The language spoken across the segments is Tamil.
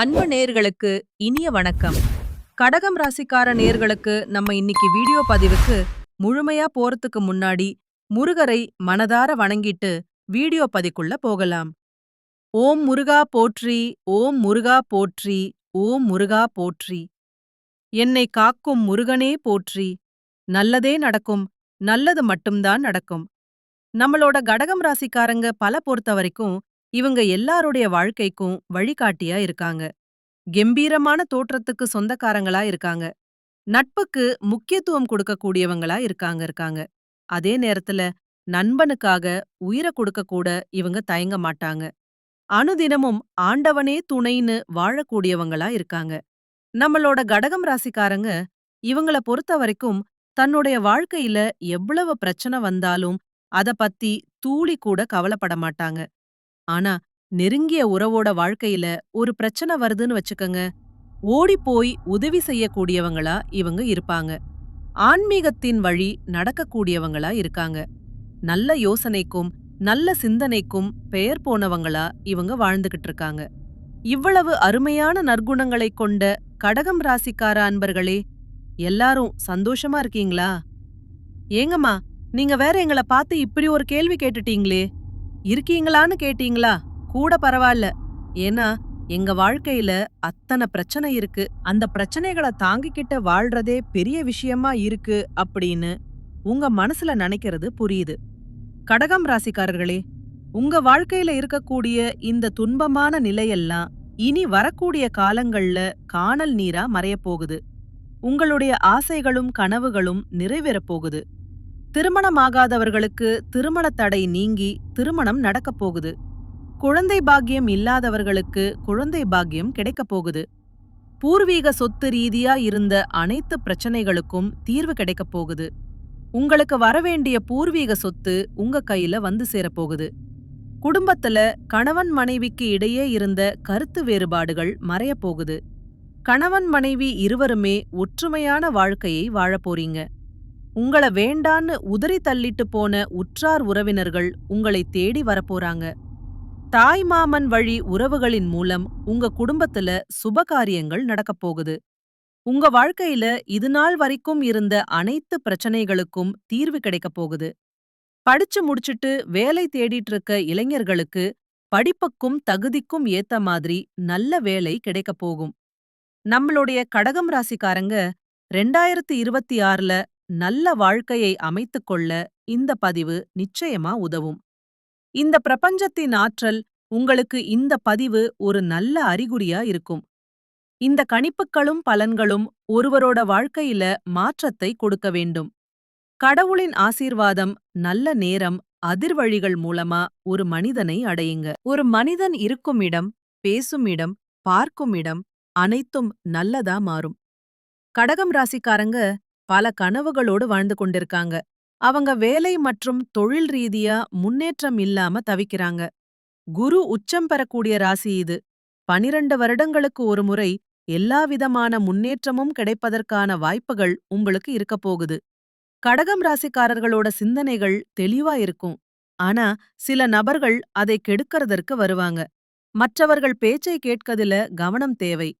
அன்பு நேர்களுக்கு இனிய வணக்கம். கடகம் ராசிக்கார நேர்களுக்கு நம்ம இன்னைக்கு வீடியோ பதிவுக்கு முழுமையா போறதுக்கு முன்னாடி முருகரை மனதார வணங்கிட்டு வீடியோ பதிக்குள்ள போகலாம். ஓம் முருகா போற்றி ஓம் முருகா போற்றி ஓம் முருகா போற்றி. என்னை காக்கும் முருகனே போற்றி. நல்லதே நடக்கும் நல்லது மட்டும்தான் நடக்கும். நம்மளோட கடகம் ராசிக்காரங்க பல பொறுத்த வரைக்கும் இவங்க எல்லாருடைய வாழ்க்கைக்கும் வழிகாட்டியா இருக்காங்க. கெம்பீரமான தோற்றத்துக்கு சொந்தக்காரங்களா இருக்காங்க. நட்புக்கு முக்கியத்துவம் கொடுக்கக்கூடியவங்களா இருக்காங்க இருக்காங்க. அதே நேரத்துல நண்பனுக்காக உயிரை கொடுக்க கூட இவங்க தயங்க மாட்டாங்க. அனுதினமும் ஆண்டவனே துணைன்னு வாழக்கூடியவங்களா இருக்காங்க. நம்மளோட கடகம் ராசிக்காரங்க இவங்கள பொறுத்த வரைக்கும் தன்னுடைய வாழ்க்கையில எவ்வளவு பிரச்சனை வந்தாலும் அத பத்தி தூளி கூட கவலைப்பட மாட்டாங்க. ஆனா நெருங்கிய உறவோட வாழ்க்கையில ஒரு பிரச்சனை வருதுன்னு வச்சுக்கங்க. ஓடிப்போய் போய் உதவி செய்யக்கூடியவங்களா இவங்க இருப்பாங்க. ஆன்மீகத்தின் வழி நடக்கக்கூடியவங்களா இருக்காங்க. நல்ல யோசனைக்கும் நல்ல சிந்தனைக்கும் பெயர் போனவங்களா இவங்க வாழ்ந்துகிட்டு இருக்காங்க. இவ்வளவு அருமையான நற்குணங்களைக் கொண்ட கடகம் ராசிக்கார அன்பர்களே எல்லாரும் சந்தோஷமா இருக்கீங்களா? ஏங்கம்மா நீங்க வேற எங்கள பார்த்து இப்படி ஒரு கேள்வி கேட்டுட்டீங்களே. இருக்கீங்களான்னு கேட்டீங்களா? கூட பரவாயில்ல ஏன்னா எங்க வாழ்க்கையில அத்தனை பிரச்சனை இருக்கு. அந்த பிரச்சனைகளை தாங்கிக்கிட்ட வாழ்றதே பெரிய விஷயமா இருக்கு அப்படின்னு உங்க மனசுல நினைக்கிறது புரியுது. கடகம் ராசிக்காரர்களே உங்க வாழ்க்கையில இருக்கக்கூடிய இந்த துன்பமான நிலையெல்லாம் இனி வரக்கூடிய காலங்கள்ல காணல் நீரா மறையப் போகுது. உங்களுடைய ஆசைகளும் கனவுகளும் நிறைவேறப் போகுது. திருமணமாகாதவர்களுக்கு திருமண தடை நீங்கி திருமணம் நடக்கப் போகுது. குழந்தை பாக்கியம் இல்லாதவர்களுக்கு குழந்தை பாக்கியம் கிடைக்கப் போகுது. பூர்வீக சொத்து ரீதியா இருந்த அனைத்து பிரச்சனைகளுக்கும் தீர்வு கிடைக்கப் போகுது. உங்களுக்கு வரவேண்டிய பூர்வீக சொத்து உங்க கையில வந்து சேரப்போகுது குடும்பத்துல கணவன் மனைவிக்கு இடையே இருந்த கருத்து வேறுபாடுகள் மறையப் போகுது. கணவன் மனைவி இருவருமே ஒற்றுமையான வாழ்க்கையை வாழப் போறீங்க. உங்கள வேண்டான்னு உதறி தள்ளிட்டு போன உற்றார் உறவினர்கள் உங்களை தேடி வரப்போறாங்க. தாய் மாமன் வழி உறவுகளின் மூலம் உங்க குடும்பத்துல சுபகாரியங்கள் நடக்கப் போகுது. உங்க வாழ்க்கையில இதுநாள் வரைக்கும் இருந்த அனைத்து பிரச்சனைகளுக்கும் தீர்வு கிடைக்கப் போகுது. படிச்சு முடிச்சிட்டு வேலை தேடிட்டு இருக்க இளைஞர்களுக்கு படிப்புக்கும் தகுதிக்கும் ஏத்த மாதிரி நல்ல வேலை கிடைக்கப் போகும். நம்மளுடைய கடகம் ராசிக்காரங்க ரெண்டாயிரத்தி இருபத்தி ஆறுல நல்ல வாழ்க்கையை அமைத்துக் கொள்ள இந்த பதிவு நிச்சயமா உதவும். இந்த பிரபஞ்சத்தின் ஆற்றல் உங்களுக்கு இந்த பதிவு ஒரு நல்ல அறிகுறியா இருக்கும். இந்த கணிப்புகளும் பலன்களும் ஒருவரோட வாழ்க்கையில மாற்றத்தை கொடுக்க வேண்டும். கடவுளின் ஆசீர்வாதம் நல்ல நேரம் அதிர்வழிகள் மூலமா ஒரு மனிதனை அடையுங்க. ஒரு மனிதன் இருக்கும் இடம் பேசும் இடம் பார்க்கும் இடம் அனைத்தும் நல்லதா மாறும். கடகம் ராசிக்காரங்க பல கனவுகளோடு வாழ்ந்து கொண்டிருக்காங்க. அவங்க வேலை மற்றும் தொழில் ரீதியா முன்னேற்றம் இல்லாம தவிக்கிறாங்க. குரு உச்சம் பெறக்கூடிய ராசி இது. பனிரண்டு வருடங்களுக்கு ஒரு முறை எல்லாவிதமான முன்னேற்றமும் கிடைப்பதற்கான வாய்ப்புகள் உங்களுக்கு இருக்கப் போகுது. கடகம் ராசிக்காரர்களோட சிந்தனைகள் தெளிவா இருக்கும். ஆனா சில நபர்கள் அதை கெடுக்கறதற்கு வருவாங்க. மற்றவர்கள் பேச்சை கேட்கதில கவனம் தேவை.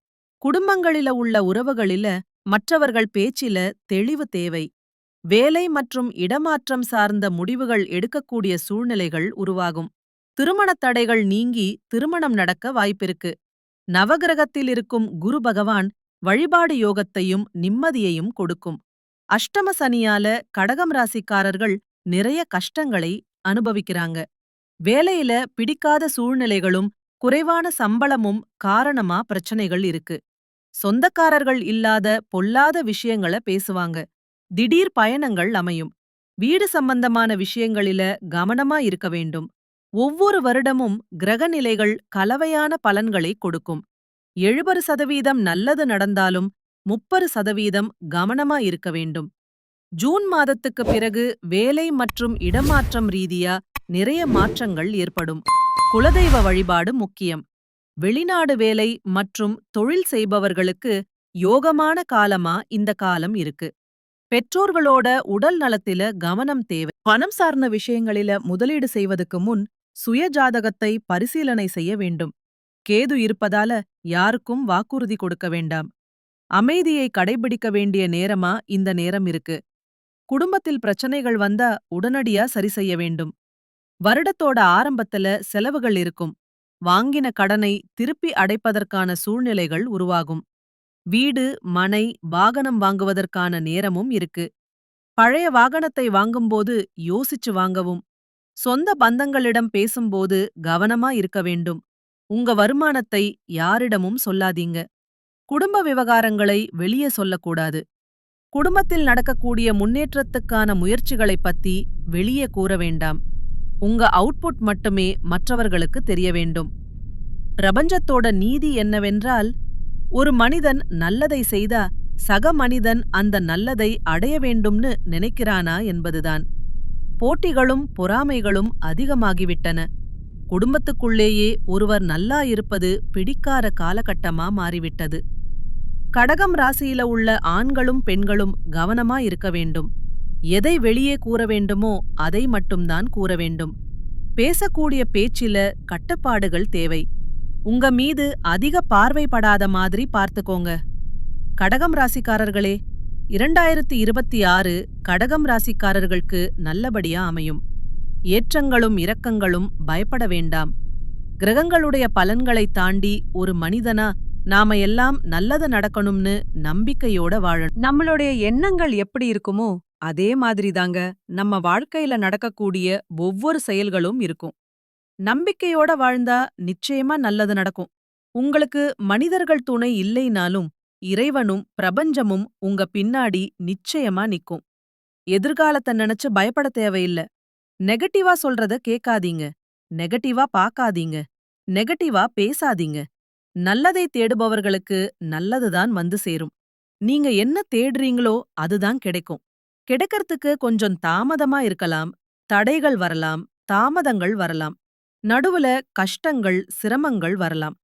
குடும்பங்களில உள்ள உறவுகளில மற்றவர்கள் பேச்சில தெளிவு தேவை. வேலை மற்றும் இடமாற்றம் சார்ந்த முடிவுகள் எடுக்கக்கூடிய சூழ்நிலைகள் உருவாகும். திருமணத் தடைகள் நீங்கி திருமணம் நடக்க வாய்ப்பிருக்கு. நவகிரகத்தில் இருக்கும் குரு பகவான் வழிபாடு யோகத்தையும் நிம்மதியையும் கொடுக்கும். அஷ்டம சனியால கடகம் ராசிக்காரர்கள் நிறைய கஷ்டங்களை அனுபவிக்கிறாங்க. வேலையில பிடிக்காத சூழ்நிலைகளும் குறைவான சம்பளமும் காரணமா பிரச்சனைகள் இருக்கு. சொந்தக்காரர்கள் இல்லாத பொல்லாத விஷயங்கள பேசுவாங்க. திடீர் பயணங்கள் அமையும். வீடு சம்பந்தமான விஷயங்களில கவனமா இருக்க வேண்டும். ஒவ்வொரு வருடமும் கிரகநிலைகள் கலவையான பலன்களை கொடுக்கும். எழுபது சதவீதம் நல்லது நடந்தாலும் முப்பது சதவீதம் கவனமா இருக்க வேண்டும். ஜூன் மாதத்துக்கு பிறகு வேலை மற்றும் இடமாற்றம் ரீதியா நிறைய மாற்றங்கள் ஏற்படும். குலதெய்வ வழிபாடு முக்கியம். வெளிநாடு வேலை மற்றும் தொழில் செய்பவர்களுக்கு யோகமான காலமா இந்த காலம் இருக்கு. பெற்றோர்களோட உடல் நலத்தில கவனம் தேவை. பணம் சார்ந்த விஷயங்களில முதலீடு செய்வதற்கு முன் சுய ஜாதகத்தை பரிசீலனை செய்ய வேண்டும். கேது இருப்பதால யாருக்கும் வாக்குறுதி கொடுக்க வேண்டாம். அமைதியை கடைபிடிக்க வேண்டிய நேரமா இந்த நேரம் இருக்கு. குடும்பத்தில் பிரச்சனைகள் வந்தா உடனடியா சரி செய்ய வேண்டும். வருடத்தோட ஆரம்பத்துல செலவுகள் இருக்கும். வாங்கின கடனை திருப்பி அடைப்பதற்கான சூழ்நிலைகள் உருவாகும். வீடு மனை வாகனம் வாங்குவதற்கான நேரமும் இருக்கு. பழைய வாகனத்தை வாங்கும்போது யோசிச்சு வாங்கவும். சொந்த பந்தங்களிடம் பேசும்போது கவனமா இருக்க வேண்டும். உங்க வருமானத்தை யாரிடமும் சொல்லாதீங்க. குடும்ப விவகாரங்களை வெளியே சொல்லக்கூடாது. குடும்பத்தில் நடக்கக்கூடிய முன்னேற்றத்துக்கான முயற்சிகளைப் பத்தி வெளியே கூற வேண்டாம். உங்க அவுட்புட் மட்டுமே மற்றவர்களுக்கு தெரிய வேண்டும். பிரபஞ்சத்தோட நீதி என்னவென்றால் ஒரு மனிதன் நல்லதை செய்தா சக மனிதன் அந்த நல்லதை அடைய வேண்டும்னு நினைக்கிறானா என்பதுதான். போட்டிகளும் பொறாமைகளும் அதிகமாகிவிட்டன. குடும்பத்துக்குள்ளேயே ஒருவர் நல்லா இருப்பது பிடிக்கார காலகட்டமா மாறிவிட்டது. கடகம் ராசியில உள்ள ஆண்களும் பெண்களும் கவனமா இருக்க வேண்டும். எதை வெளியே கூற வேண்டுமோ அதை மட்டும்தான் கூற வேண்டும். பேசக்கூடிய பேச்சில கட்டுப்பாடுகள் தேவை. உங்க மீது அதிக பார்வைப்படாத மாதிரி பார்த்துக்கோங்க. கடகம் ராசிக்காரர்களே இரண்டாயிரத்தி இருபத்தி ஆறு கடகம் ராசிக்காரர்களுக்கு நல்லபடியா அமையும். ஏற்றங்களும் இரக்கங்களும் பயப்பட வேண்டாம். கிரகங்களுடைய பலன்களை தாண்டி ஒரு மனிதனா நாம எல்லாம் நல்லது நடக்கணும்னு நம்பிக்கையோட வாழணும். நம்மளுடைய எண்ணங்கள் எப்படி இருக்குமோ அதே மாதிரிதாங்க நம்ம வாழ்க்கையில நடக்கக்கூடிய ஒவ்வொரு செயல்களும் இருக்கும். நம்பிக்கையோட வாழ்ந்தா நிச்சயமா நல்லது நடக்கும். உங்களுக்கு மனிதர்கள் துணை இல்லைனாலும் இறைவனும் பிரபஞ்சமும் உங்க பின்னாடி நிச்சயமா நிக்கும். எதிர்காலத்தை நினைச்சு பயப்பட தேவையில்ல. நெகட்டிவா சொல்றத கேட்காதீங்க. நெகட்டிவா பாக்காதீங்க நெகட்டிவா பேசாதீங்க. நல்லதை தேடுபவர்களுக்கு நல்லதுதான் வந்து சேரும். நீங்க என்ன தேடுறீங்களோ அதுதான் கிடைக்கும். கிடைக்கறதுக்கு கொஞ்சம் தாமதமா இருக்கலாம் தடைகள் வரலாம் தாமதங்கள் வரலாம் நடுவுல கஷ்டங்கள் சிரமங்கள் வரலாம்.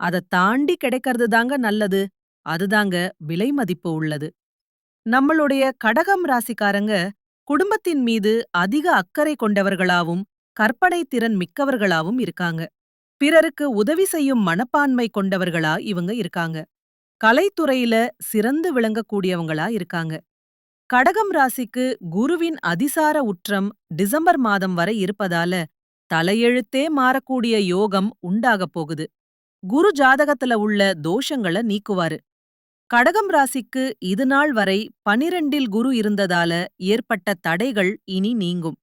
அத தாண்டி கிடைக்கிறது தாங்க நல்லது அதுதாங்க விலை மதிப்பு உள்ளது. நம்மளுடைய கடகம் ராசிக்காரங்க குடும்பத்தின் மீது அதிக அக்கறை கொண்டவர்களாவும் கற்பனை திறன் மிக்கவர்களாவும் இருக்காங்க. பிறருக்கு உதவி செய்யும் மனப்பான்மை கொண்டவர்களா இவங்க இருக்காங்க. கலைத்துறையில சிறந்து விளங்கக்கூடியவங்களா இருக்காங்க. கடகம் ராசிக்கு குருவின் அதிசார உற்றம் டிசம்பர் மாதம் வரை இருப்பதால தலையெழுத்தே மாறக்கூடிய யோகம் உண்டாகப் போகுது. குரு ஜாதகத்துல உள்ள தோஷங்கள நீக்குவாரு. கடகம் ராசிக்கு இதுநாள் வரை பனிரெண்டில் குரு இருந்ததால ஏற்பட்ட தடைகள் இனி நீங்கும்.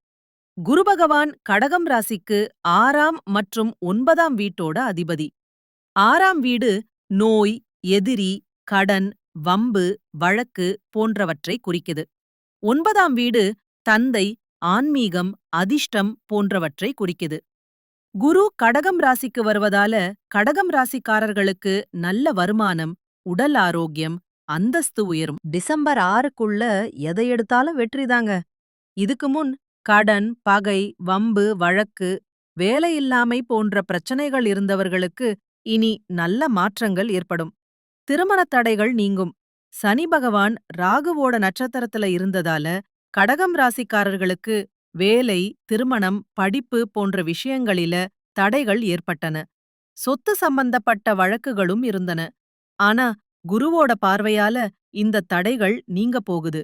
குரு பகவான் கடகம் ராசிக்கு ஆறாம் மற்றும் ஒன்பதாம் வீட்டோட அதிபதி. ஆறாம் வீடு நோய் எதிரி கடன் வம்பு வழக்கு போன்றவற்றை குறிக்குது. ஒன்பதாம் வீடு தந்தை ஆன்மீகம் அதிர்ஷ்டம் போன்றவற்றை குறிக்குது. குரு கடகம் ராசிக்கு வருவதால கடகம் ராசிக்காரர்களுக்கு நல்ல வருமானம் உடல் ஆரோக்கியம் அந்தஸ்து உயரும். டிசம்பர் ஆறுக்குள்ள எதை எடுத்தாலும் வெற்றிதாங்க இதுக்கு முன் கடன் பகை வம்பு வழக்கு வேலையில்லாமை போன்ற பிரச்சனைகள் இருந்தவர்களுக்கு இனி நல்ல மாற்றங்கள் ஏற்படும். திருமணத் தடைகள் நீங்கும். சனி பகவான் ராகுவோட நட்சத்திரத்துல இருந்ததால கடகம் ராசிக்காரர்களுக்கு வேலை திருமணம் படிப்பு போன்ற விஷயங்களில தடைகள் ஏற்பட்டன. சொத்து சம்பந்தப்பட்ட வழக்குகளும் இருந்தன. ஆனா குருவோட பார்வையால இந்த தடைகள் நீங்க போகுது.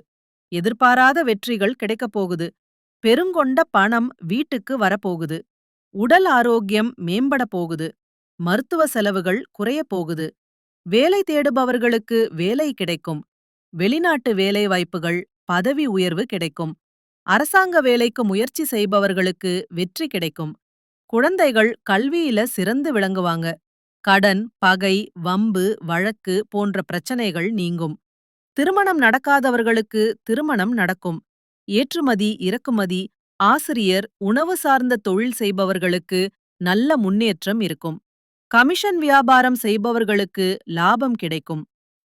எதிர்பாராத வெற்றிகள் கிடைக்கப் போகுது. பெருங்கொண்ட பணம் வீட்டுக்கு வரப்போகுது. உடல் ஆரோக்கியம் மேம்பட போகுது. மருத்துவ செலவுகள் குறையப் போகுது. வேலை தேடுபவர்களுக்கு வேலை கிடைக்கும். வெளிநாட்டு வேலை வாய்ப்புகள் பதவி உயர்வு கிடைக்கும். அரசாங்க வேலைக்கு முயற்சி செய்பவர்களுக்கு வெற்றி கிடைக்கும். குழந்தைகள் கல்வியில சிறந்து விளங்குவாங்க. கடன் பகை வம்பு வழக்கு போன்ற பிரச்சனைகள் நீங்கும். திருமணம் நடக்காதவர்களுக்கு திருமணம் நடக்கும். ஏற்றுமதி இறக்குமதி ஆசிரியர் உணவு சார்ந்த தொழில் செய்பவர்களுக்கு நல்ல முன்னேற்றம் இருக்கும். கமிஷன் வியாபாரம் செய்பவர்களுக்கு லாபம் கிடைக்கும்.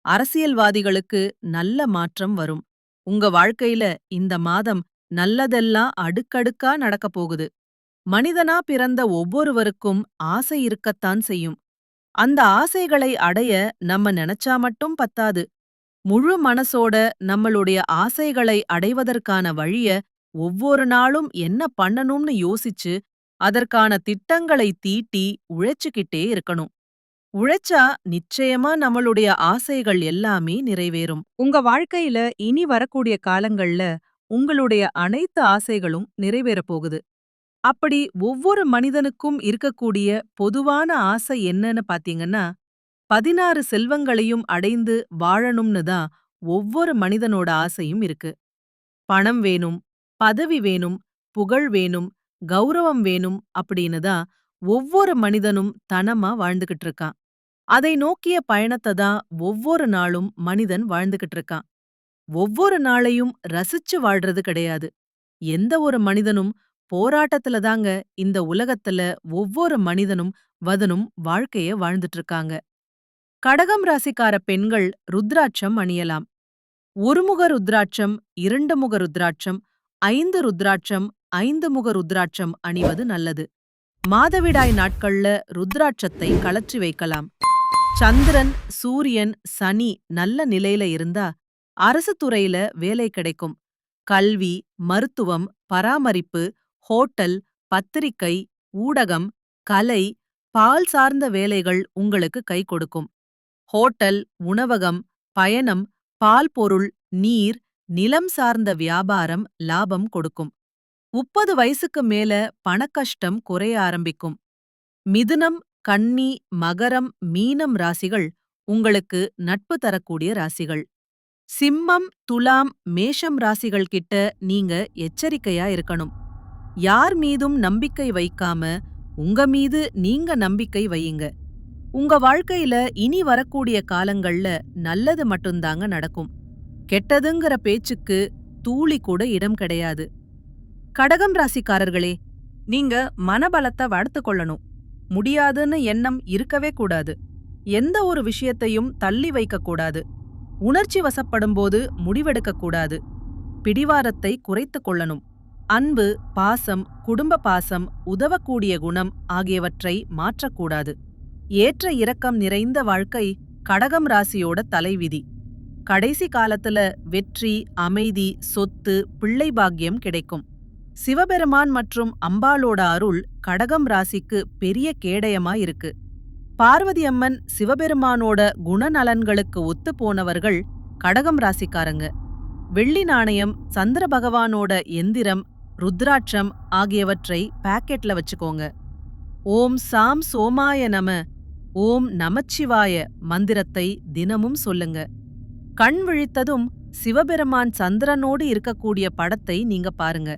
அரசியல்வாதிகளுக்கு நல்ல மாற்றம் வரும். உங்க வாழ்க்கையில இந்த மாதம் நல்லதெல்லாம் அடுக்கடுக்கா நடக்கப் போகுது. மனிதனா பிறந்த ஒவ்வொருவருக்கும் ஆசை இருக்கத்தான் செய்யும். அந்த ஆசைகளை அடைய நம்ம நினைச்சா மட்டும் பத்தாது. முழு மனசோட நம்மளுடைய ஆசைகளை அடைவதற்கான வழிய ஒவ்வொரு நாளும் என்ன பண்ணணும்னு யோசிச்சு அதற்கான திட்டங்களை தீட்டி உழைச்சுக்கிட்டே இருக்கணும். உழைச்சா நிச்சயமா நம்மளுடைய ஆசைகள் எல்லாமே நிறைவேறும். உங்க வாழ்க்கையில இனி வரக்கூடிய காலங்கள்ல உங்களுடைய அனைத்து ஆசைகளும் நிறைவேறப் போகுது. அப்படி ஒவ்வொரு மனிதனுக்கும் இருக்கக்கூடிய பொதுவான ஆசை என்னன்னு பாத்தீங்கன்னா பதினாறு செல்வங்களையும் அடைந்து வாழணும்னு தான் ஒவ்வொரு மனிதனோட ஆசையும் இருக்கு. பணம் வேணும் பதவி வேணும் புகழ் வேணும் கௌரவம் வேணும் அப்படின்னு தான் ஒவ்வொரு மனிதனும் தனமா வாழ்ந்துகிட்டு இருக்கான். அதை நோக்கிய பயணத்தை தான் ஒவ்வொரு நாளும் மனிதன் வாழ்ந்துகிட்டு இருக்கான். ஒவ்வொரு நாளையும் ரசிச்சு வாழ்றது கிடையாது. எந்த ஒரு மனிதனும் போராட்டத்துல தாங்க இந்த உலகத்துல ஒவ்வொரு மனிதனும் வதனும் வாழ்க்கைய வாழ்ந்துட்டு இருக்காங்க. கடகம் ராசிக்கார பெண்கள் ருத்ராட்சம் அணியலாம். ஒருமுக ருத்ராட்சம் இரண்டு முக ருத்ராட்சம் ஐந்து ருத்ராட்சம் ஐந்து முக ருத்ராட்சம் அணிவது நல்லது. மாதவிடாய் நாட்கள்ல ருத்ராட்சத்தை கலற்றி வைக்கலாம். சந்திரன் சூரியன் சனி நல்ல நிலையில இருந்தா அரசு துறையில வேலை கிடைக்கும். கல்வி மருத்துவம் பராமரிப்பு ஹோட்டல் பத்திரிக்கை ஊடகம் கலை பால் சார்ந்த வேலைகள் உங்களுக்கு கை கொடுக்கும். ஹோட்டல் உணவகம் பயணம் பால் பொருள் நீர் நிலம் சார்ந்த வியாபாரம் லாபம் கொடுக்கும். முப்பது வயசுக்கு மேல பணக்கஷ்டம் குறைய ஆரம்பிக்கும். மிதுனம் கன்னி மகரம் மீனம் ராசிகள் உங்களுக்கு நட்பு தரக்கூடிய ராசிகள். சிம்மம் துலாம் மேஷம் ராசிகள் கிட்ட நீங்க எச்சரிக்கையா இருக்கணும். யார் மீதும் நம்பிக்கை வைக்காம உங்க மீது நீங்க நம்பிக்கை வையுங்க. உங்க வாழ்க்கையில இனி வரக்கூடிய காலங்கள்ல நல்லது மட்டும்தாங்க நடக்கும். கெட்டதுங்கிற பேச்சுக்கு தூளி கூட இடம் கிடையாது. கடகம் ராசிக்காரர்களே நீங்க மனபலத்தை வளர்த்து கொள்ளணும். முடியாதுன்னு எண்ணம் இருக்கவே கூடாது. எந்த ஒரு விஷயத்தையும் தள்ளி வைக்கக்கூடாது உணர்ச்சி வசப்படும்போது முடிவெடுக்கக்கூடாது பிடிவாரத்தை குறைத்து கொள்ளணும். அன்பு பாசம் குடும்ப பாசம் உதவக்கூடிய குணம் ஆகியவற்றை மாற்றக்கூடாது. ஏற்ற இரக்கம் நிறைந்த வாழ்க்கை கடகம் ராசியோட தலைவிதி. கடைசி காலத்துல வெற்றி அமைதி சொத்து பிள்ளை பாக்கியம் கிடைக்கும். சிவபெருமான் மற்றும் அம்பாளோட அருள் கடகம் ராசிக்கு பெரிய கேடயமா இருக்கு பார்வதி அம்மன் சிவபெருமானோட குணநலன்களுக்கு ஒத்து போனவர்கள் கடகம் ராசிக்காரங்க. வெள்ளி நாணயம் சந்திர பகவானோட எந்திரம் ருத்ராட்சம் ஆகியவற்றை பாக்கெட்ல வச்சுக்கோங்க. ஓம் சாம் சோமாய நம ஓம் நமச்சிவாய மந்திரத்தை தினமும் சொல்லுங்க. கண் விழித்ததும் சிவபெருமான் சந்திரனோடு இருக்கக்கூடிய படத்தை நீங்க பாருங்க.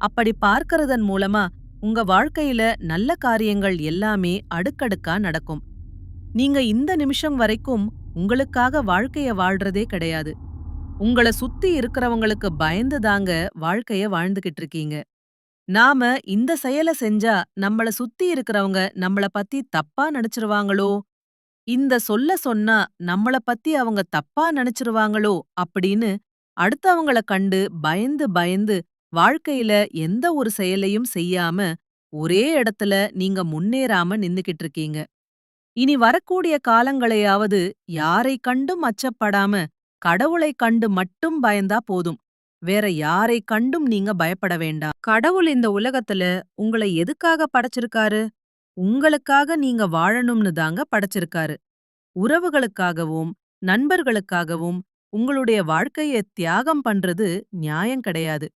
அப்படி பார்க்கறதன் மூலமா உங்க வாழ்க்கையில நல்ல காரியங்கள் எல்லாமே அடுக்கடுக்கா நடக்கும். நீங்க இந்த நிமிஷம் வரைக்கும் உங்களுக்காக வாழ்க்கைய வாழ்றதே கிடையாது. உங்கள சுத்தி இருக்கிறவங்களுக்கு பயந்து தாங்க வாழ்க்கைய வாழ்ந்துகிட்டு இருக்கீங்க. நாம இந்த செயல செஞ்சா நம்மள சுத்தி இருக்கிறவங்க நம்மள பத்தி தப்பா நினைச்சிருவாங்களோ? இந்த சொல்ல சொன்னா நம்மள பத்தி அவங்க தப்பா நினைச்சிருவாங்களோ? அப்படின்னு அடுத்தவங்கள கண்டு பயந்து பயந்து வாழ்க்கையில எந்த ஒரு செயலையும் செய்யாம ஒரே இடத்துல நீங்க முன்னேறாம நின்னுகிட்டு இருக்கீங்க இனி வரக்கூடிய காலங்களையாவது யாரை கண்டும் அச்சப்படாம கடவுளை கண்டு மட்டும் பயந்தா போதும். வேற யாரை கண்டும் நீங்க பயப்பட வேண்டாம். கடவுள் இந்த உலகத்துல உங்களை எதுக்காக படைச்சிருக்காரு? உங்களுக்காக நீங்க வாழணும்னு தாங்க படைச்சிருக்காரு. உறவுகளுக்காகவும் நண்பர்களுக்காகவும் உங்களுடைய வாழ்க்கைய தியாகம் பண்றது நியாயம் கிடையாது.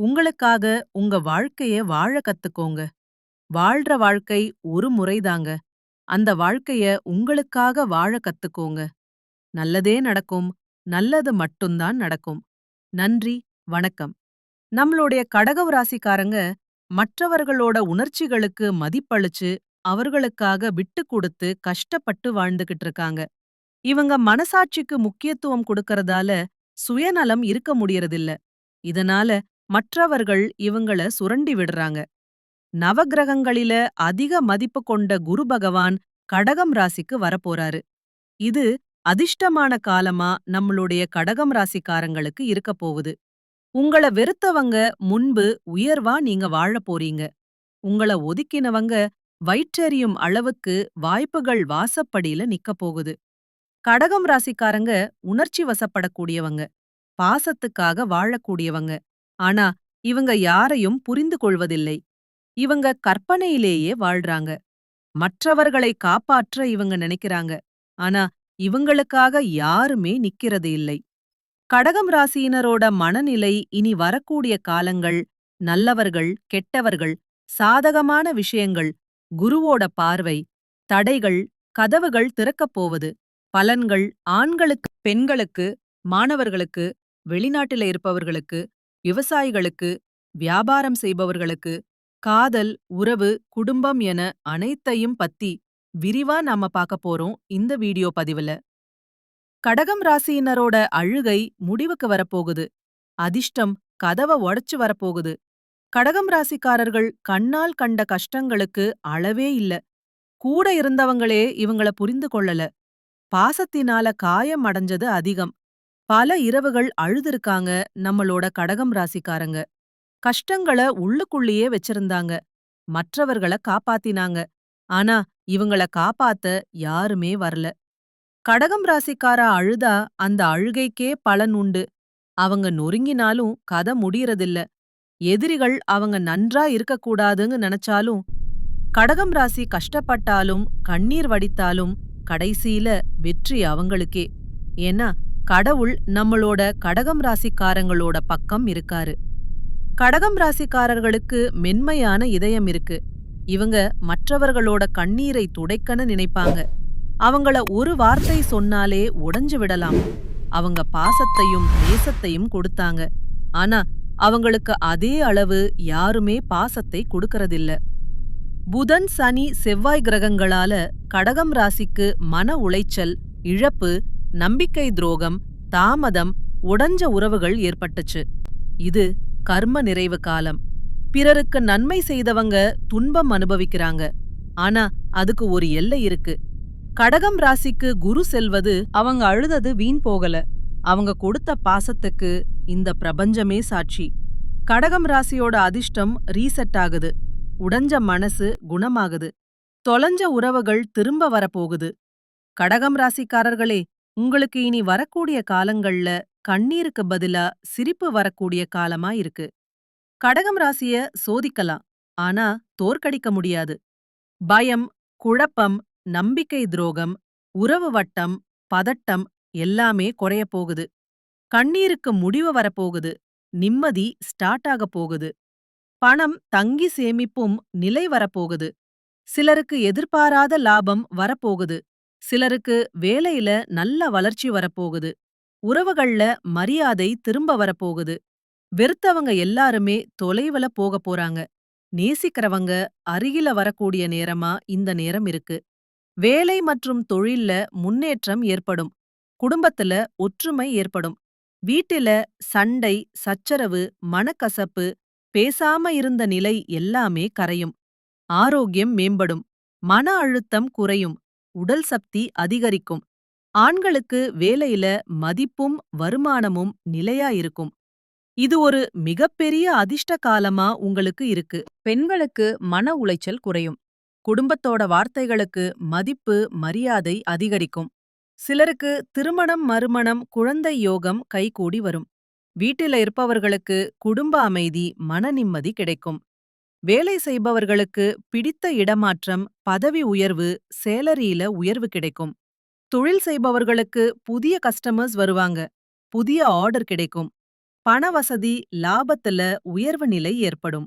உங்களுக்காக உங்க வாழ்க்கைய வாழ கத்துக்கோங்க. வாழ்ற வாழ்க்கை ஒரு முறைதாங்க. அந்த வாழ்க்கைய உங்களுக்காக வாழ கத்துக்கோங்க. நல்லதே நடக்கும். நல்லது மட்டும்தான் நடக்கும். நன்றி வணக்கம். நம்மளுடைய கடகவ ராசிக்காரங்க மற்றவர்களோட உணர்ச்சிகளுக்கு மதிப்பளிச்சு அவர்களுக்காக விட்டு கொடுத்து கஷ்டப்பட்டு வாழ்ந்துகிட்டு இருக்காங்க. இவங்க மனசாட்சிக்கு முக்கியத்துவம் கொடுக்கறதால சுயநலம் இருக்க முடியறதில்ல. இதனால மற்றவர்கள் இவங்கள சுரண்டி விடுறாங்க. நவகிரகங்களில அதிக மதிப்பு கொண்ட குரு பகவான் கடகம் ராசிக்கு வரப்போறாரு. இது அதிர்ஷ்டமான காலமா நம்மளுடைய கடகம் ராசிக்காரங்களுக்கு இருக்க போகுது. உங்கள வெறுத்தவங்க முன்பு உயர்வா நீங்க வாழப் போறீங்க. உங்கள ஒதுக்கினவங்க வயிற்றெறியும் அளவுக்கு வாய்ப்புகள் வாசப்படியில நிக்கப் போகுது. கடகம் ராசிக்காரங்க உணர்ச்சி வசப்படக்கூடியவங்க. பாசத்துக்காக வாழக்கூடியவங்க. ஆனா இவங்க யாரையும் புரிந்து கொள்வதில்லை. இவங்க கற்பனையிலேயே வாழ்றாங்க. மற்றவர்களை காப்பாற்ற இவங்க நினைக்கிறாங்க. ஆனா இவங்களுக்காக யாருமே நிக்கிறது இல்லை. கடகம் ராசியினரோட மனநிலை இனி வரக்கூடிய காலங்கள் நல்லவர்கள் கெட்டவர்கள் சாதகமான விஷயங்கள் குருவோட பார்வை தடைகள் கதவுகள் திறக்கப் போவது பலன்கள் ஆண்களுக்கு பெண்களுக்கு மாணவர்களுக்கு வெளிநாட்டில இருப்பவர்களுக்கு விவசாயிகளுக்கு வியாபாரம் செய்பவர்களுக்கு காதல் உறவு குடும்பம் என அனைத்தையும் பத்தி விரிவா நாம பார்க்க போறோம் இந்த வீடியோ பதிவுல. கடகம் ராசியினரோட அழுகை முடிவுக்கு வரப்போகுது. அதிர்ஷ்டம் கதவ உடைச்சு வரப்போகுது. கடகம் ராசிக்காரர்கள் கண்ணால் கண்ட கஷ்டங்களுக்கு அளவே இல்ல. கூட இருந்தவங்களே இவங்கள புரிந்து கொள்ளல. பாசத்தினால காயம் அடைஞ்சது அதிகம். பல இரவுகள் அழுதுருக்காங்க நம்மளோட கடகம் ராசிக்காரங்க. கஷ்டங்கள உள்ளுக்குள்ளேயே வச்சிருந்தாங்க. மற்றவர்கள காப்பாத்தினாங்க. ஆனா இவங்கள காப்பாத்த யாருமே வரல. கடகம் ராசிக்காரா அழுதா அந்த அழுகைக்கே பலன் உண்டு. அவங்க நொறுங்கினாலும் கதை முடியறதில்ல. எதிரிகள் அவங்க நன்றா இருக்கக்கூடாதுன்னு நினைச்சாலும் கடகம் ராசி கஷ்டப்பட்டாலும் கண்ணீர் வடித்தாலும் கடைசியில வெற்றி அவங்களுக்கே. ஏன்னா கடவுள் நம்மளோட கடகம் ராசிக்காரங்களோட பக்கம் இருக்காரு. கடகம் ராசிக்காரர்களுக்கு மென்மையான இதயம் இருக்கு. இவங்க மற்றவர்களோட கண்ணீரை துடைக்கன்னு நினைப்பாங்க. அவங்கள ஒரு வார்த்தை சொன்னாலே உடைஞ்சு விடலாம். அவங்க பாசத்தையும் நேசத்தையும் கொடுத்தாங்க. ஆனா அவங்களுக்கு அதே அளவு யாருமே பாசத்தை கொடுக்கறதில்ல. புதன் சனி செவ்வாய் கிரகங்களால கடகம் ராசிக்கு மன உளைச்சல் இழப்பு நம்பிக்கை துரோகம் தாமதம் உடஞ்ச உறவுகள் ஏற்பட்டுச்சு. இது கர்ம நிறைவு காலம். பிறருக்கு நன்மை செய்தவங்க துன்பம் அனுபவிக்கிறாங்க. ஆனா அதுக்கு ஒரு எல்லை இருக்கு. கடகம் ராசிக்கு குரு செல்வது அவங்க அழுதது வீண் போகல. அவங்க கொடுத்த பாசத்துக்கு இந்த பிரபஞ்சமே சாட்சி. கடகம் ராசியோட அதிர்ஷ்டம் ரீசெட் ஆகுது. உடஞ்ச மனசு குணமாகுது. தொலைஞ்ச உறவுகள் திரும்ப வரப்போகுது. கடகம் ராசிக்காரர்களே உங்களுக்கு இனி வரக்கூடிய காலங்கள்ல கண்ணீருக்கு பதிலா சிரிப்பு வரக்கூடிய காலமா இருக்கு. கடகம் ராசிய சோதிக்கலாம் ஆனா தோற்கடிக்க முடியாது. பயம் குழப்பம் நம்பிக்கை துரோகம் உறவு வட்டம் பதட்டம் எல்லாமே குறைய போகுது. கண்ணீருக்கு முடிவு வரப்போகுது நிம்மதி ஸ்டார்ட் ஆகப் போகுது. பணம் தங்கி சேமிப்பும் நிலை வரப்போகுது. சிலருக்கு எதிர்பாராத லாபம் வரப்போகுது. சிலருக்கு வேலையில நல்ல வளர்ச்சி வரப்போகுது. உறவுகள்ல மரியாதை திரும்ப வரப்போகுது. வெறுத்தவங்க எல்லாருமே தொலைவுல போக போறாங்க. நேசிக்கிறவங்க அருகில வரக்கூடிய நேரமா இந்த நேரம் இருக்கு. வேலை மற்றும் தொழில்ல முன்னேற்றம் ஏற்படும். குடும்பத்துல ஒற்றுமை ஏற்படும். வீட்டில சண்டை சச்சரவு மனக்கசப்பு பேசாம இருந்த நிலை எல்லாமே கரையும். ஆரோக்கியம் மேம்படும். மன அழுத்தம் குறையும். உடல் சக்தி அதிகரிக்கும். ஆண்களுக்கு வேலையில மதிப்பும் வருமானமும் நிலையா இருக்கும். இது ஒரு மிகப்பெரிய அதிர்ஷ்ட காலமா உங்களுக்கு இருக்கு. பெண்களுக்கு மன உளைச்சல் குறையும். குடும்பத்தோட வார்த்தைகளுக்கு மதிப்பு மரியாதை அதிகரிக்கும். சிலருக்கு திருமணம் மறுமணம் குழந்தை யோகம் கைகூடி வரும். வீட்டில இருப்பவர்களுக்கு குடும்ப அமைதி மன நிம்மதி கிடைக்கும். வேலை செய்பவர்களுக்கு பிடித்த இடமாற்றம் பதவி உயர்வு சேலரியில உயர்வு கிடைக்கும். தொழில் செய்பவர்களுக்கு புதிய கஸ்டமர்ஸ் வருவாங்க. புதிய ஆர்டர் கிடைக்கும். பண வசதி லாபத்துல உயர்வு நிலை ஏற்படும்.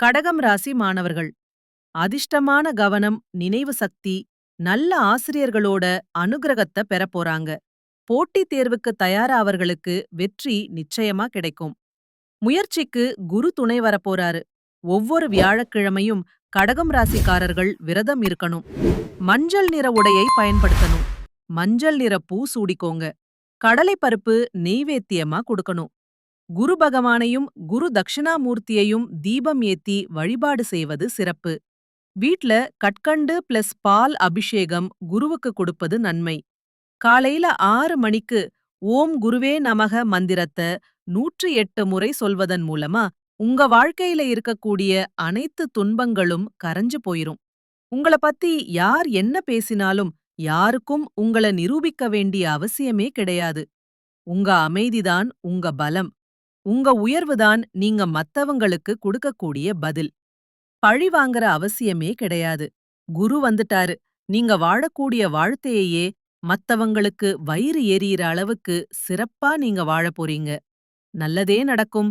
கடகம் ராசி மாணவர்கள் அதிர்ஷ்டமான கவனம் நினைவு சக்தி நல்ல ஆசிரியர்களோட அனுகிரகத்தை பெறப்போறாங்க போட்டித் தேர்வுக்கு தயாராவர்களுக்கு வெற்றி நிச்சயமா கிடைக்கும். முயற்சிக்கு குரு துணை வரப்போறாரு ஒவ்வொரு வியாழக்கிழமையும் கடகம் ராசிக்காரர்கள் விரதம் இருக்கணும். மஞ்சள் நிற உடையை பயன்படுத்தணும். மஞ்சள் நிற பூ சூடிக்கோங்க. கடலைப்பருப்பு நெய்வேத்தியமா கொடுக்கணும். குரு பகவானையும் குரு தட்சிணாமூர்த்தியையும் தீபம் ஏத்தி வழிபாடு செய்வது சிறப்பு. வீட்ல கட்கண்டு பிளஸ் பால் அபிஷேகம் குருவுக்கு கொடுப்பது நன்மை. காலையில ஆறு மணிக்கு ஓம் குருவே நமக மந்திரத்த நூற்றி எட்டு முறை சொல்வதன் மூலமா உங்க வாழ்க்கையில இருக்கக்கூடிய அனைத்து துன்பங்களும் கரைஞ்சு போயிரும். உங்கள பத்தி யார் என்ன பேசினாலும் யாருக்கும் உங்கள நிரூபிக்க வேண்டிய அவசியமே கிடையாது. உங்க அமைதிதான் உங்க பலம். உங்க உயர்வுதான் நீங்க மத்தவங்களுக்கு கொடுக்கக்கூடிய பதில். பழி வாங்குற அவசியமே கிடையாது. குரு வந்துட்டாரு. நீங்க வாழக்கூடிய வாழ்க்கையையே மத்தவங்களுக்கு வயிறு எரியிற அளவுக்கு சிறப்பா நீங்க வாழப் போறீங்க. நல்லதே நடக்கும்.